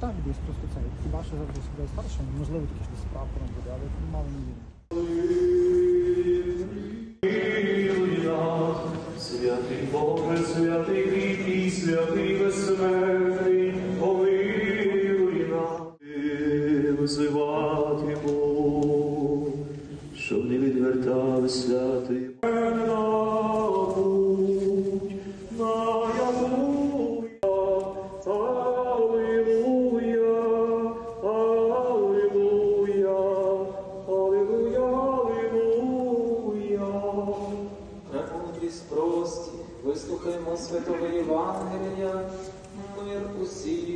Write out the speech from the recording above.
Так, десь просто це. Хіба що завжди сюди старше, можливо, тільки що з прапором буде, але мало не вірю. Святий Боже, святий вічний, святий безсмертний, Аллилуйя, Аллилуйя, Аллилуйя. Премудрість прості, вислухаймо святого Євангелія, мир усім.